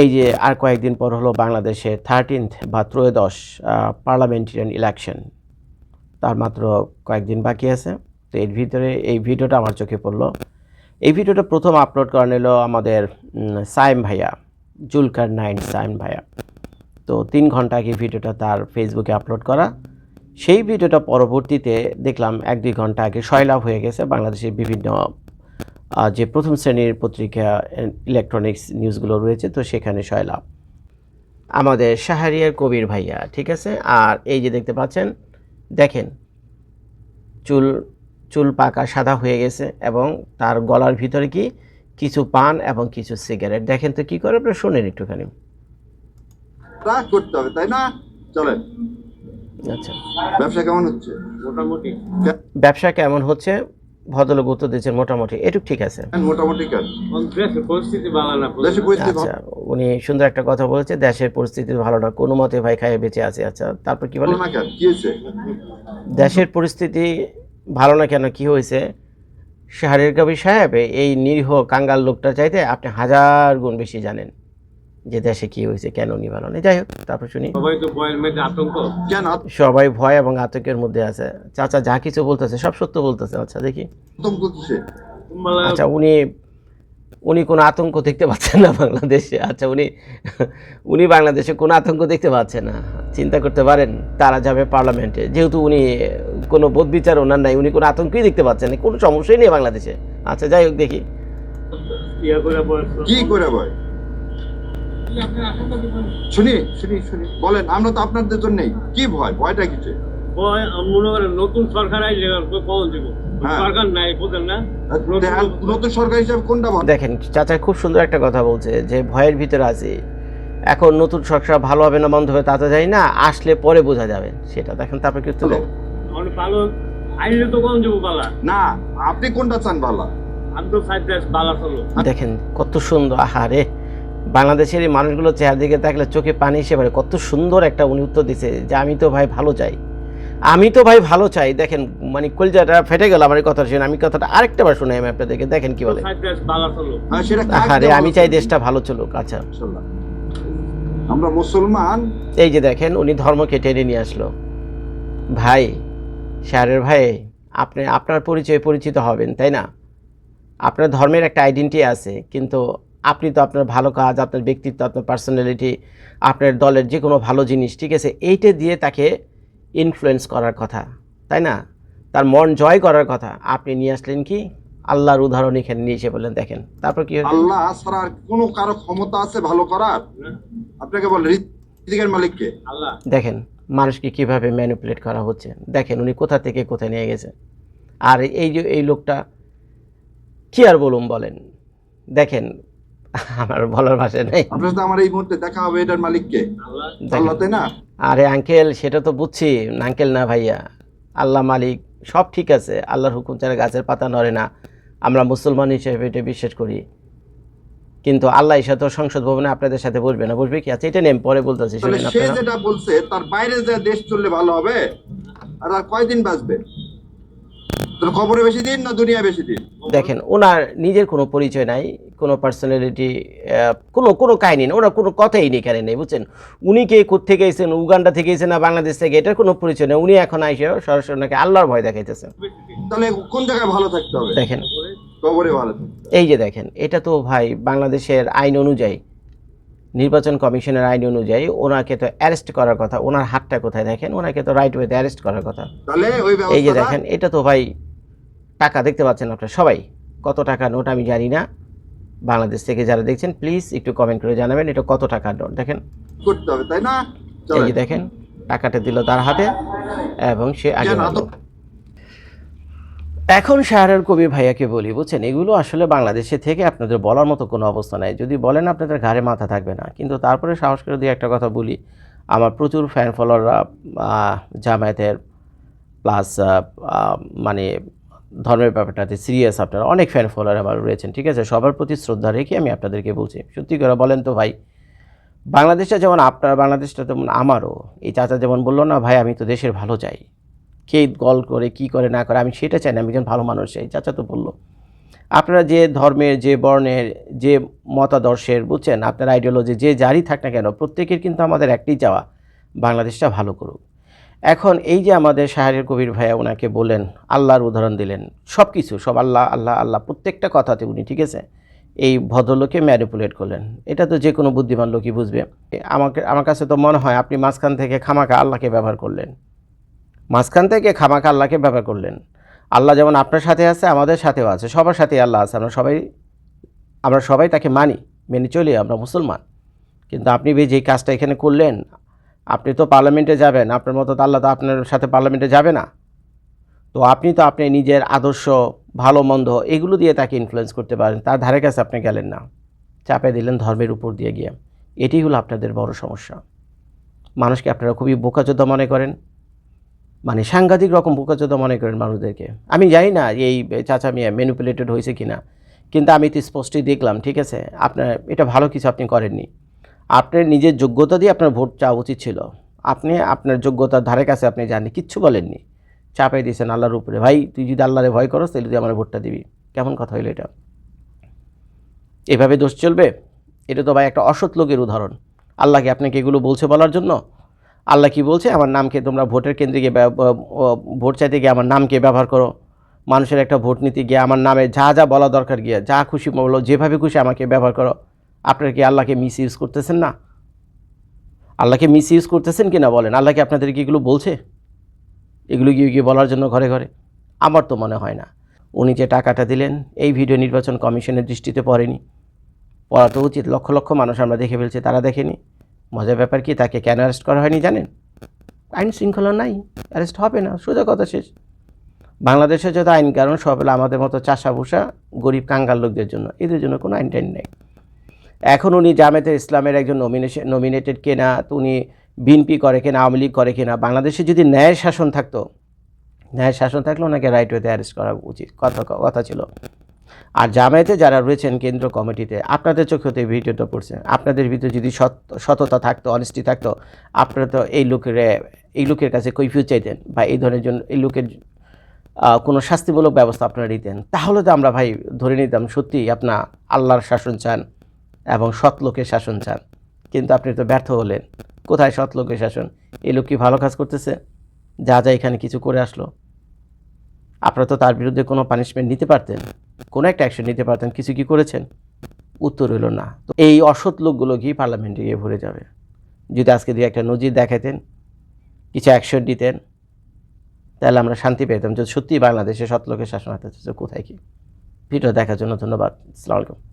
এই যে আর কয়েকদিন পর হলো বাংলাদেশে থার্টিনথ বা ত্রয়োদশ পার্লামেন্টারিয়ান ইলেকশন তার মাত্র কয়েকদিন বাকি আছে। তো এর ভিতরে এই ভিডিওটা আমার চোখে পড়ল। এই ভিডিওটা প্রথম আপলোড করা নিল আমাদের সাইম ভাইয়া, জুলকার নাইন সাইম ভাইয়া। তো তিন ঘণ্টা আগে ভিডিওটা তার ফেসবুকে আপলোড করা। সেই ভিডিওটা পরবর্তীতে দেখলাম এক দুই ঘণ্টা আগে সয়লাভ হয়ে গেছে বাংলাদেশের বিভিন্ন যে প্রথম শ্রেণির পত্রিকা ইলেকট্রনিক্স নিউজগুলো রয়েছে তো সেখানে সয়লাভ আমাদের শাহরিয়ার কবির ভাইয়া ঠিক আছে? আর এই যে দেখতে পাচ্ছেন দেখেন চুল চুল পাকা সাদা হয়ে গেছে এবং তার গলার ভিতরে কি কিছু পান এবং কিছু সিগারেট। দেখেন তো কি করে আপনারা শোনেন একটুখানি। করতে হবে তাই না? চলেন। আচ্ছা। ব্যবসা কেমন হচ্ছে? মোটামুটি। ব্যবসা কেমন হচ্ছে? ভদ্রলোক উত্তর দিচ্ছেন মোটামুটি এটুক ঠিক আছে। মোটামুটি কেন দেশের পরিস্থিতি ভালো না দেশে পরিস্থিতি আচ্ছা উনি সুন্দর একটা কথা বলেছে দেশের পরিস্থিতি ভালো না কোনো মতে ভাই খাইয়ে বেঁচে আছে। আচ্ছা তারপর কি বলে? দেশের পরিস্থিতি ভালো না কেন কি হয়েছে? শাহরের কবি সাহেব এই নিরীহ কাঙ্গাল লোকটা চাইতে আপনি হাজার গুণ বেশি জানেন। যে দেশে কি হয়েছে কেন উনি ভালো নেই যাই হোক তারপর শুনি। সবাই তো আতঙ্ক? কেন? সবাই ভয় এবং আতঙ্কের মধ্যে আছে। চাচা যা কিছু বলতেছে সব সত্য বলতেছে। আচ্ছা দেখি। আতঙ্ক আচ্ছা উনি উনি কোনো আতঙ্ক দেখতে পাচ্ছেন না বাংলাদেশে। আচ্ছা উনি উনি বাংলাদেশে কোনো আতঙ্ক দেখতে পাচ্ছেন না। চিন্তা করতে পারেন তারা যাবে পার্লামেন্টে। যেহেতু উনি কোনো বোধ বিচার ওনার নাই উনি কোনো আতঙ্কই দেখতে পাচ্ছেন না। কোনো সমস্যাই নেই বাংলাদেশে। আচ্ছা যাই হোক দেখি। কি করে ভয় শুনি শুনি শুনি। বলেন আমরা তো আপনাদের জন্যই। কি ভয়? ভয়টা কিসে ভয় মনে করেন নতুন সরকার আইলে কখন দিব? হ্যাঁ। সরকার নাই বুঝেন না? দেখান, নতুন সরকার। হিসাবে কোনটা ভয়? দেখেন চাচা খুব সুন্দর একটা কথা বলছে যে ভয়ের ভিতরে আছে। এখন নতুন সরকার ভালো হবে না বন্ধ হবে তা তো জানি না আসলে পরে বোঝা যাবে সেটা। দেখেন তারপর কি উত্তর ভালো আইলে তো কখন দিব বালা না আপনি কোনটা চান ভালো আমি তো সাইড দেশ বালা চলো দেখেন কত সুন্দর আহারে। বাংলাদেশের এই মানুষগুলো চেহারা দিকে দেখলে চোখে পানি এসে পারে কত সুন্দর একটা উনি উত্তর দিছে যে আমি তো ভাই ভালো চাই। আমি তো ভাই ভালো চাই। দেখেন মানে কলজাটা ফেটে গেল আমার কথা শুনে। আমি কথাটা আরেকটা বার শুনে আমি আপনাদেরকে। দেখেন কি বলে। হ্যাঁ দেওয়া আমি চাই দেশটা ভালো চলুক। আচ্ছা। আমরা মুসলমান। এই যে দেখেন উনি ধর্মকে টেনে নিয়ে আসলো। ভাই শাহরের ভাই আপনি আপনার পরিচয়ে পরিচিত হবেন তাই না? আপনার ধর্মের একটা আইডেন্টি আছে কিন্তু আপনি তো আপনার ভালো কাজ আপনার ব্যক্তিত্ব আপনার পার্সোনালিটি আপনার দলের যে কোনো ভালো জিনিস ঠিক আছে? এইটা দিয়ে তাকে ইনফ্লুয়েন্স করার কথা তাই না? তার মন জয় করার কথা। আপনি নিয়ে আসলেন কি? আল্লাহর উদাহরণ এখানে নিয়ে এসে বললেন দেখেন। তারপর কি? আল্লাহ ছাড়া আর কোনো কারও ক্ষমতা আছে ভালো করার? আপনাকে বল ঋতিকের মালিককে। আল্লাহ। দেখেন মানুষকে কীভাবে ম্যানিপুলেট করা হচ্ছে। দেখেন উনি কোথা থেকে কোথায় নিয়ে গেছে। আর এই যে এই লোকটা কি আর বলুন বলেন? দেখেন আমার বলার ভাষা নেই। আপনার সাথে আমার এই মুহূর্তে দেখা হবে এটার মালিককে। আল্লাহ তাই না? আরে আঙ্কেল সেটা তো বুঝছি। আঙ্কেল না ভাইয়া আল্লাহ মালিক সব ঠিক আছে। আল্লাহর হুকুম ছাড়া গাছের পাতা নড়ে না। আমরা মুসলমান হিসেবে এটা বিশ্বাস করি। কিন্তু আল্লাহ এসে তো সংসদ ভবনে আপনাদের সাথে বসবে না। বসবে কি? আছে এটা নেম পরে বলতেছি। সে যেটা বলছে তার বাইরে যে দেশ চললে ভালো হবে? আর কয়দিন বাঁচবে? খবরে বেশি দিন না দুনিয়া বেশি দিন? দেখেন ওনার নিজের কোনো পরিচয় নাই কোনো পার্সোনালিটি কোনো কোনো কাহিনী নেই ওনার কোনো কথাই নেই এখানে নেই বুঝছেন? উনি কে থেকে এসেছেন উগান্ডা থেকে এসেছেন না বাংলাদেশ থেকে এটার কোনো পরিচয় নেই। উনি এখন আইসে সরাসরি ওনাকে আল্লাহর ভয় দেখাইতেছেন। তাহলে কোন জায়গায় ভালো থাকতে হবে? দেখেন। খবরে ভালো এই যে দেখেন এটা তো ভাই বাংলাদেশের আইন অনুযায়ী নির্বাচন কমিশনের আইন অনুযায়ী ওনাকে তো অ্যারেস্ট করার কথা ওনার হাতটা কোথায় দেখেন? ওনাকে তো রাইট ওয়েতে অ্যারেস্ট করার কথা। এই যে দেখেন এটা তো ভাই টাকা দেখতে পাচ্ছেন আপনারা সবাই। কত টাকা নোট আমি জানি না। বাংলাদেশ থেকে যারা দেখছেন প্লিজ একটু কমেন্ট করে জানাবেন এটা কত টাকার নোট। দেখেন। করতে হবে তাই না? এই যে দেখেন টাকাটা দিল তার হাতে এবং সে আগে? এখন শাহরের কবি ভাইয়াকে বলি বুঝছেন? এগুলো আসলে বাংলাদেশে থেকে আপনাদের বলার মতো কোনো অবস্থা নাই। যদি বলেন আপনাদের ঘাড়ে মাথা থাকবে না। কিন্তু তারপরে সাহস করে দিয়ে একটা কথা বলি আমার প্রচুর ফ্যান ফলোয়াররা জামায়াতের প্লাস মানে ধর্মের ব্যাপারটাতে সিরিয়াস আপনারা অনেক ফ্যান ফলোয়ার আমার রয়েছেন, ঠিক আছে? সবার প্রতি শ্রদ্ধা রেখে আমি আপনাদেরকে বলছি। সত্যি করে বলেন তো ভাই বাংলাদেশটা যেমন আপনার, বাংলাদেশটা তেমন আমারও, এই চাচা যেমন বলল না, ভাই, আমি তো দেশের ভালো চাই। কে গল করে, কি করে, না করে, আমি সেটা চাই না, আমি একজন ভালো মানুষ চাই। চাচা তো বলল। আপনারা যে ধর্মের, যে বর্ণের, যে মতাদর্শের, বুঝছেন? আপনার আইডিওলজি যে জারি থাক না কেন, প্রত্যেকের কিন্তু আমাদের একটি চাওয়া, বাংলাদেশটা ভালো করুক। এখন এই যে আমাদের শাহরের কবির ভাইয়া ওনাকে বলেন আল্লাহর উদাহরণ দিলেন সব কিছু সব আল্লাহ আল্লাহ আল্লাহ, প্রত্যেকটা কথাতে উনি, ঠিক আছে? এই ভদ্রলোকে ম্যানিপুলেট করলেন। এটা তো যে কোনো বুদ্ধিমান লোকই বুঝবে। আমাকে, আমার কাছে তো মনে হয় আপনি মাঝখান থেকে খামাকা আল্লাহকে ব্যবহার করলেন। মাঝখান থেকে খামাকা আল্লাহকে ব্যবহার করলেন। আল্লাহ যেমন আপনার সাথে আছে, আমাদের সাথেও আছে, সবার সাথেই আল্লাহ আছে। আমরা সবাই আমরা সবাই তাকে মানি, মেনে চলি, আমরা মুসলমান। কিন্তু আপনি যেই কাজটা এখানে করলেন আপনি তো পার্লামেন্টে যাবেন, আপনার মতো আল্লাহ তো আপনার সাথে পার্লামেন্টে যাবে না। তো আপনি তো আপনি নিজের আদর্শ, ভালো, মন্দ এগুলো দিয়ে তাকে ইনফ্লুয়েন্স করতে পারেন, তার ধারে কাছে আপনি গেলেন না। চাপে দিলেন ধর্মের উপর দিয়ে গিয়ে। এটি হলো আপনাদের বড় সমস্যা। মানুষকে আপনারা খুবই বোকাচোদা মনে করেন। মানে সাংঘাতিক রকম বোকাচোদা মনে করেন মানুষদেরকে। আমি জানি না এই চাচা মিয়া ম্যানিপুলেটেড হয়েছে কিনা, কিন্তু আমি তো স্পষ্টই দেখলাম, ঠিক আছে? আপনার, এটা ভালো কিছু আপনি করেননি। আপনার নিজের যোগ্যতা দিয়ে আপনার ভোট চাওয়া উচিত ছিল। আপনি আপনার যোগ্যতার ধারে কাছে আপনি জাননি কিচ্ছু বলেননি। চাপাই দিয়েছেন আল্লাহর উপরে, ভাই, তুই যদি আল্লাহরে ভয় করস, তাহলে তুই আমার ভোটটা দিবি। কেমন কথা হইল এটা? এভাবে দোষ চলবে? এটা তো ভাই একটা অসৎ লোকের উদাহরণ। আল্লাহকে আপনাকে এগুলো বলছে বলার জন্য? আল্লাহ কি বলছে, আমার নামকে তোমরা ভোটের কেন্দ্রে গিয়ে ভোট চাইতে গিয়ে আমার নামকে ব্যবহার করো। মানুষের একটা ভোট নিতে গিয়ে আমার নামে যা যা বলা দরকার গিয়ে, যা খুশি বলো, যেভাবে খুশি আমাকে ব্যবহার করো। আপনারা কি আল্লাহকে মিস ইউজ করতেছেন না? আল্লাহকে মিস ইউজ করতেছেন কি না বলেন? আল্লাহ কি আপনাদেরকে এগুলো বলছে? এগুলো গিয়ে গিয়ে বলার জন্য ঘরে ঘরে? আমার তো মনে হয় না। উনি যে টাকাটা দিলেন, এই ভিডিও নির্বাচন কমিশনের দৃষ্টিতে পড়েনি। পড়া তো উচিত, লক্ষ লক্ষ মানুষ আমরা দেখে ফেলছি, তারা দেখেনি। মজার ব্যাপার কি, তাকে কেন অ্যারেস্ট করা হয়নি জানেন? আইন শৃঙ্খলা নাই অ্যারেস্ট হবে না, সোজা কথা শেষ। বাংলাদেশে যত আইন কারণ সব আমাদের মতো চাষা ভুষা গরিব কাঙ্গাল লোকদের জন্য। এদের জন্য কোনো আইন টাইন নেই। এখন উনি জামায়াতে ইসলামের একজন নমিনেশন নমিনেটেড কেনা উনি বিএনপি করে কিনা, আওয়ামী লীগ করে কিনা। বাংলাদেশে যদি ন্যায় শাসন থাকতো ন্যায় শাসন থাকলে ওনাকে রাইট ওয়েতে অ্যারেস্ট করা উচিত, কথা কথা ছিল। আর জামায়াতে যারা রয়েছেন কেন্দ্র কমিটিতে, আপনাদের চোখে তো এই ভিডিওটা পড়ছে, আপনাদের ভিতরে যদি সততা থাকতো অনেস্টি থাকতো, আপনারা তো এই লোকের এই লোকের কাছে কৈফিউ চাইতেন বা এই ধরনের জন্য এই লোকের কোনো শাস্তিমূলক ব্যবস্থা আপনারা নিতেন। তাহলে তো আমরা ভাই ধরে নিতাম সত্যি আপনার আল্লাহর শাসন চান এবং সৎ লোকের শাসন চান। কিন্তু আপনি তো ব্যর্থ হলেন। কোথায় সৎ লোকের শাসন? এই লোক কি ভালো কাজ করতেছে? যা যা এখানে কিছু করে আসলো। আপনারা তো তার বিরুদ্ধে কোনো পানিশমেন্ট নিতে পারতেন। কোনো একটা অ্যাকশন নিতে পারতেন। কিছু কি করেছেন? উত্তর হইল না। তো এই অসৎ লোকগুলো গিয়ে পার্লামেন্টে গিয়ে ভরে যাবে। যদি আজকে দিয়ে একটা নজির দেখাতেন কিছু অ্যাকশন নিতেন, তাহলে আমরা শান্তি পেতাম যদি সত্যিই বাংলাদেশে সৎ লোকের শাসন হাতে কোথায় কি? ভিডিও দেখার জন্য ধন্যবাদ। আসসালামু আলাইকুম।